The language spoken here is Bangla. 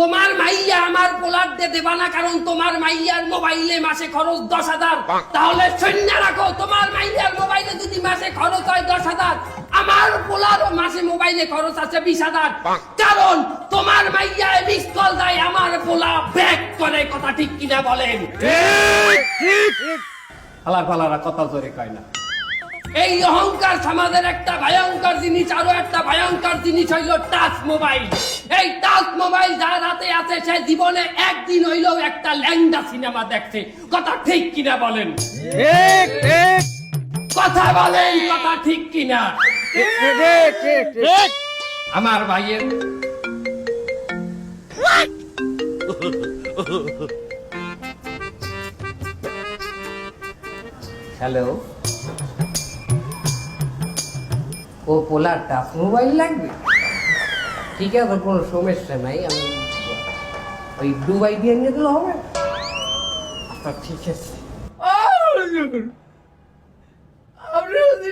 তোমার মাইয়া আমার পোলার দে দেবা না কারণ তোমার মাইয়ার মোবাইলে মাসে খরচ দশ হাজার। তাহলে সৈন্য রাখো তোমার মাইয়ার মোবাইলে যদি মাসে খরচ হয় দশ হাজার আমার পোলার মাসে মোবাইলে খরচ আছে বিশ হাজার। কারণ তোমার মাইয়া মিস কল দেয় আমার পোলা ব্যাক করে কথা ঠিক কিনা বলেন। আলার পালারা কথা জোরে কয় না। এই অহংকার সমাজের একটা ভয়ঙ্কর জিনিস আরও একটা ভয়ঙ্কর জিনিস হইল টাচ মোবাইল। এই টাচ মোবাইল যার হাতে আছে সে জীবনে একদিন হইলেও একটা ল্যাংডা সিনেমা দেখছে। কথা ঠিক কিনা বলেন? ঠিক ঠিক। কথা বলেন কথা ঠিক কিনা? ঠিক ঠিক ঠিক। ঠিক। আমার ভাইয়ের হ্যালো ও পোলার টাচ মোবাইল লাগবে? ঠিক আছে, কোনো সমস্যা নাই, আমি ওই দুবাই দিয়ে নিয়ে দিলে হবে। আচ্ছা ঠিক আছে। আপনি যদি